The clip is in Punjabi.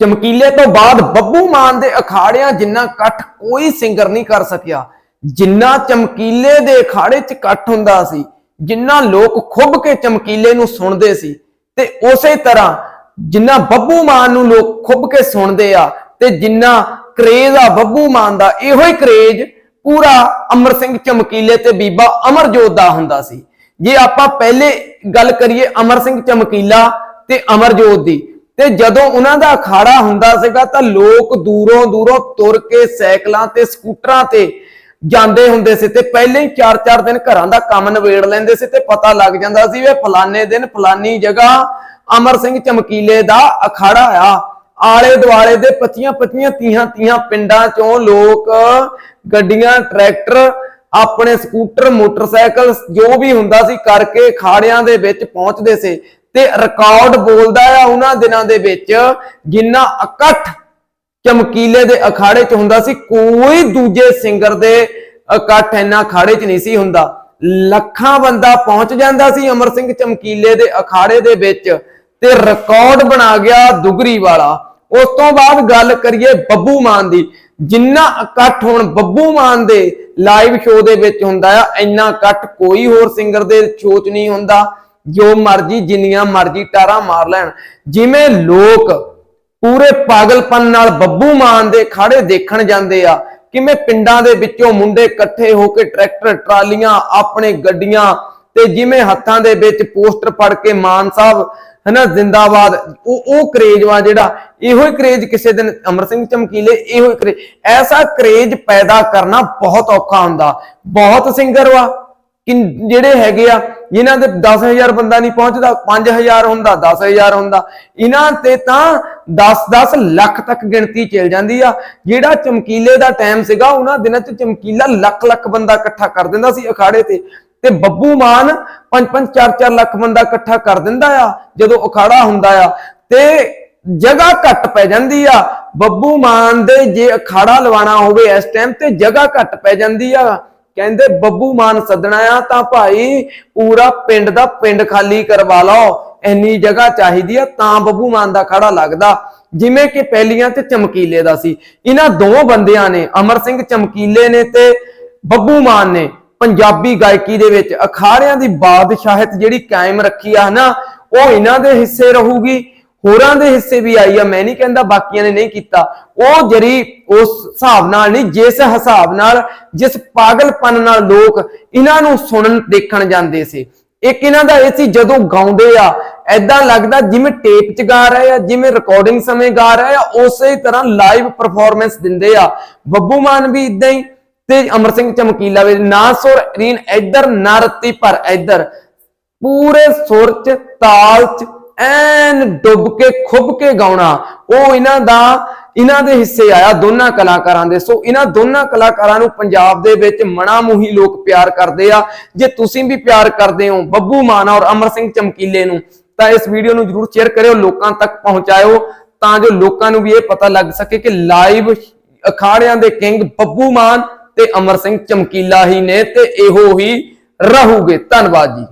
ਚਮਕੀਲੇ ਤੋਂ ਬਾਅਦ ਬੱਬੂ ਮਾਨ ਦੇ ਅਖਾੜਿਆਂ ਜਿੰਨਾ ਇਕੱਠ ਕੋਈ ਸਿੰਗਰ ਨਹੀਂ ਕਰ ਸਕਿਆ। ਜਿੰਨਾ ਚਮਕੀਲੇ ਦੇ ਅਖਾੜੇ 'ਚ ਇਕੱਠ ਹੁੰਦਾ ਸੀ, ਜਿੰਨਾ ਲੋਕ ਖੁੱਬ ਕੇ ਚਮਕੀਲੇ ਨੂੰ ਸੁਣਦੇ ਸੀ, ਤੇ ਉਸੇ ਤਰ੍ਹਾਂ ਜਿੰਨਾ ਬੱਬੂ ਮਾਨ ਨੂੰ ਲੋਕ ਖੁੱਬ ਕੇ ਸੁਣਦੇ ਆ, ਤੇ ਜਿੰਨਾ ਕਰੇਜ਼ ਆ ਬੱਬੂ ਮਾਨ ਦਾ, ਇਹੋ ਹੀ ਕਰੇਜ਼ ਪੂਰਾ ਅਮਰ ਸਿੰਘ ਚਮਕੀਲੇ ਤੇ ਬੀਬਾ ਅਮਰਜੋਤ ਦਾ ਹੁੰਦਾ ਸੀ। ਜੇ ਆਪਾਂ ਪਹਿਲੇ ਗੱਲ ਕਰੀਏ ਅਮਰ ਸਿੰਘ ਚਮਕੀਲਾ ਤੇ ਅਮਰਜੋਤ ਦੀ ਤੇ ਜਦੋਂ ਉਹਨਾਂ ਦਾ ਅਖਾੜਾ ਹੁੰਦਾ ਸੀਗਾ ਤਾਂ ਲੋਕ ਦੂਰੋਂ ਦੂਰੋਂ ਤੁਰ ਕੇ ਸਾਈਕਲਾਂ ਤੇ, ਸਕੂਟਰਾਂ ਤੇ ਜਾਂਦੇ ਹੁੰਦੇ ਸੀ ਤੇ ਪਹਿਲੇ ਹੀ 4-4 ਦਿਨ ਘਰਾਂ ਦਾ ਕੰਮ ਨਵੇੜ ਲੈਂਦੇ ਸੀ ਤੇ ਪਤਾ ਲੱਗ ਜਾਂਦਾ ਸੀ ਵੀ ਫਲਾਣੇ ਦਿਨ ਫਲਾਨੀ ਜਗ੍ਹਾ ਅਮਰ ਸਿੰਘ ਚਮਕੀਲੇ ਦਾ ਅਖਾੜਾ ਆ। ਆਲੇ ਦੁਆਲੇ ਦੇ 25 25 30 30 ਪਿੰਡਾਂ ਚੋਂ ਲੋਕ, ਗੱਡੀਆਂ, ਟਰੈਕਟਰ, ਆਪਣੇ ਸਕੂਟਰ, ਮੋਟਰਸਾਈਕਲ ਜੋ ਵੀ ਹੁੰਦਾ ਸੀ ਕਰਕੇ ਖਾੜਿਆਂ ਦੇ ਵਿੱਚ ਪਹੁੰਚਦੇ ਸੀ। ਤੇ ਰਿਕਾਰਡ ਬੋਲਦਾ ਆ ਉਹਨਾਂ ਦਿਨਾਂ ਦੇ ਵਿੱਚ ਜਿੰਨਾ ਇਕੱਠ ਚਮਕੀਲੇ ਦੇ ਅਖਾੜੇ 'ਚ ਹੁੰਦਾ ਸੀ, ਕੋਈ ਦੂਜੇ ਸਿੰਗਰ ਦੇ ਇਕੱਠ ਇੰਨਾ ਅਖਾੜੇ 'ਚ ਨਹੀਂ ਸੀ ਹੁੰਦਾ। ਲੱਖਾਂ ਬੰਦਾ ਪਹੁੰਚ ਜਾਂਦਾ ਸੀ ਅਮਰ ਸਿੰਘ ਚਮਕੀਲੇ ਦੇ ਅਖਾੜੇ ਦੇ ਵਿੱਚ ਤੇ ਰਿਕਾਰਡ ਬਣਾ ਗਿਆ ਦੁਗਰੀ ਵਾਲਾ। ਉਸ ਤੋਂ ਬਾਅਦ ਗੱਲ ਕਰੀਏ ਬੱਬੂ ਮਾਨ ਦੀ। ਜਿੰਨਾ ਇਕੱਠ ਹੁਣ ਬੱਬੂ ਮਾਨ ਦੇ ਲਾਈਵ ਸ਼ੋਅ ਦੇ ਵਿੱਚ ਹੁੰਦਾ ਆ, ਇੰਨਾ ਇਕੱਠ ਕੋਈ ਹੋਰ ਸਿੰਗਰ ਦੇ ਸ਼ੋਅ 'ਚ ਨਹੀਂ ਹੁੰਦਾ। ਜੋ ਮਰਜ਼ੀ, ਜਿੰਨੀਆਂ ਮਰਜ਼ੀ ਟਾਰਾਂ ਮਾਰ ਲੈਣ। ਜਿਵੇਂ ਲੋਕ ਪੂਰੇ ਪਾਗਲਪਨ ਨਾਲ ਬੱਬੂ ਮਾਨ ਦੇ ਖਾੜੇ ਦੇਖਣ ਜਾਂਦੇ ਆ, ਕਿਵੇਂ ਪਿੰਡਾਂ ਦੇ ਵਿੱਚੋਂ ਮੁੰਡੇ ਇਕੱਠੇ ਹੋ ਕੇ ਟਰੈਕਟਰ, ਟਰਾਲੀਆਂ, ਆਪਣੇ ਗੱਡੀਆਂ ਤੇ ਜਿਵੇਂ ਹੱਥਾਂ ਦੇ ਵਿੱਚ ਪੋਸਟਰ ਫੜ ਕੇ ਮਾਨ ਸਾਹਿਬ, ਹਨਾ, ਜ਼ਿੰਦਾਬਾਦ, ਉਹ ਉਹ ਕਰੇਜ ਵਾ ਜਿਹੜਾ, ਇਹੋ ਹੀ ਕਰੇਜ ਕਿਸੇ ਦਿਨ ਅਮਰ ਸਿੰਘ ਚਮਕੀਲੇ, ਇਹੋ ਹੀ ਕਰੇਜ। ਐਸਾ ਕਰੇਜ ਪੈਦਾ ਕਰਨਾ ਬਹੁਤ ਔਖਾ ਹੁੰਦਾ। ਬਹੁਤ ਸਿੰਗਰ ਵਾ ਕਿ ਜਿਹੜੇ ਹੈਗੇ ਆ ਜਿਨ੍ਹਾਂ ਦੇ 10000 ਬੰਦਾ ਨਹੀਂ ਪਹੁੰਚਦਾ 5000 ਹੁੰਦਾ 10000 ਹੁੰਦਾ ਇਹਨਾਂ ਤੇ ਤਾਂ 10-10 ਲੱਖ ਤੱਕ ਗਿਣਤੀ ਚੱਲ ਜਾਂਦੀ ਆ। ਜਿਹੜਾ ਚਮਕੀਲੇ ਦਾ ਟਾਈਮ ਸੀਗਾ, ਉਹਨਾਂ ਦਿਨਾਂ 'ਚ ਚਮਕੀਲਾ ਲੱਖ ਲੱਖ ਬੰਦਾ ਇਕੱਠਾ ਕਰ ਦਿੰਦਾ ਸੀ ਅਖਾੜੇ ਤੇ। ਤੇ ਬੱਬੂ ਮਾਨ 5-5 4-4 ਲੱਖ ਬੰਦਾ ਇਕੱਠਾ ਕਰ ਦਿੰਦਾ ਆ, ਜਦੋਂ ਅਖਾੜਾ ਹੁੰਦਾ ਆ। ਤੇ ਜਗ੍ਹਾ ਘੱਟ ਪੈ ਜਾਂਦੀ ਆ। ਬੱਬੂ ਮਾਨ ਦੇ ਜੇ ਅਖਾੜਾ ਲਵਾਣਾ ਹੋਵੇ ਇਸ ਟਾਈਮ ਤੇ ਜਗ੍ਹਾ ਘੱਟ ਪੈ ਜਾਂਦੀ ਆ। ਕਹਿੰਦੇ, ਬੱਬੂ ਮਾਨ ਸੱਦਣਾ ਆ ਤਾਂ ਭਾਈ ਪੂਰਾ ਪਿੰਡ ਦਾ ਪਿੰਡ ਖਾਲੀ ਕਰਵਾ ਲਓ, ਇੰਨੀ ਜਗ੍ਹਾ ਚਾਹੀਦੀ ਆ ਤਾਂ ਬੱਬੂ ਮਾਨ ਦਾ ਖੜਾ ਲੱਗਦਾ। ਜਿਵੇਂ ਕਿ ਪਹਿਲੀਆਂ ਤੇ ਚਮਕੀਲੇ ਦਾ ਸੀ। ਇਹਨਾਂ ਦੋ ਬੰਦਿਆਂ ਨੇ, ਅਮਰ ਸਿੰਘ ਚਮਕੀਲੇ ਨੇ ਤੇ ਬੱਬੂ ਮਾਨ ਨੇ, ਪੰਜਾਬੀ ਗਾਇਕੀ ਦੇ ਵਿੱਚ ਅਖਾੜਿਆਂ ਦੀ ਬਾਦਸ਼ਾਹਤ ਜਿਹੜੀ ਕਾਇਮ ਰੱਖੀ ਆ ਹਨਾ ਉਹ ਇਹਨਾਂ ਦੇ ਹਿੱਸੇ ਰਹੂਗੀ। ਹੋਰਾਂ ਦੇ ਹਿੱਸੇ ਵੀ ਆਈ ਆ, ਮੈਂ ਨਹੀਂ ਕਹਿੰਦਾ ਬਾਕੀਆਂ ਨੇ ਨਹੀਂ ਕੀਤਾ। ਉਹ ਜਰੀ ਉਸ ਹਿਸਾਬ ਨਾਲ ਨਹੀਂ, ਜਿਸ ਹਿਸਾਬ ਨਾਲ, ਜਿਸ ਪਾਗਲਪਨ ਨਾਲ ਲੋਕ ਇਹਨਾਂ ਨੂੰ ਸੁਣਨ, ਦੇਖਣ ਜਾਂਦੇ ਸੀ। ਇੱਕ ਇਹਨਾਂ ਦਾ ਇਹ ਸੀ, ਜਦੋਂ ਗਾਉਂਦੇ ਆ ਐਦਾਂ ਲੱਗਦਾ ਜਿਵੇਂ ਟੇਪ 'ਚ ਗਾ ਰਹੇ ਆ, ਜਿਵੇਂ ਰਿਕਾਰਡਿੰਗ ਸਮੇਂ ਗਾ ਰਹੇ ਆ, ਉਸੇ ਤਰ੍ਹਾਂ ਲਾਈਵ ਪਰਫਾਰਮੈਂਸ ਦਿੰਦੇ ਆ। ਬੱਬੂ ਮਾਨ ਵੀ ਇਦਾਂ ਹੀ ਤੇ ਅਮਰ ਸਿੰਘ ਚਮਕੀਲਾ ਵੀ, ਨਾ ਸੁਰ, ਰੀਨ ਇੱਧਰ, ਨਾ ਰੱਤੀ ਪਰ ਇੱਧਰ। ਪੂਰੇ ਸੁਰ 'ਚ, ਤਾਲ 'ਚ ਐਨ ਡੁੱਬ ਕੇ, ਖੁੱਬ ਕੇ ਗਾਉਣਾ, ਉਹ ਇਹਨਾਂ ਦਾ, ਇਹਨਾਂ ਦੇ ਹਿੱਸੇ ਆਇਆ ਦੋਨਾਂ ਕਲਾਕਾਰਾਂ ਦੇ। ਸੋ ਇਹਨਾਂ ਦੋਨਾਂ ਕਲਾਕਾਰਾਂ ਨੂੰ ਪੰਜਾਬ ਦੇ ਵਿੱਚ ਮਣਾ ਮੂਹੀ ਲੋਕ ਪਿਆਰ ਕਰਦੇ ਆ। ਜੇ ਤੁਸੀਂ ਵੀ ਪਿਆਰ ਕਰਦੇ ਹੋ, ਬੱਬੂ ਮਾਨ ਔਰ ਅਮਰ ਸਿੰਘ ਚਮਕੀਲੇ ਨੂੰ, ਤਾਂ ਇਸ ਵੀਡੀਓ ਨੂੰ ਜਰੂਰ ਸ਼ੇਅਰ ਕਰਿਓ, ਲੋਕਾਂ ਤੱਕ ਪਹੁੰਚਾਇਓ, ਤਾਂ ਜੋ ਲੋਕਾਂ ਨੂੰ ਵੀ ਇਹ ਪਤਾ ਲੱਗ ਸਕੇ ਕਿ ਲਾਈਵ ਅਖਾੜਿਆਂ ਦੇ ਕਿੰਗ ਬੱਬੂ ਮਾਨ ਤੇ ਅਮਰ ਸਿੰਘ ਚਮਕੀਲਾ ਹੀ ਨੇ ਤੇ ਇਹੋ ਹੀ ਰਹੂਗੇ। ਧੰਨਵਾਦ ਜੀ।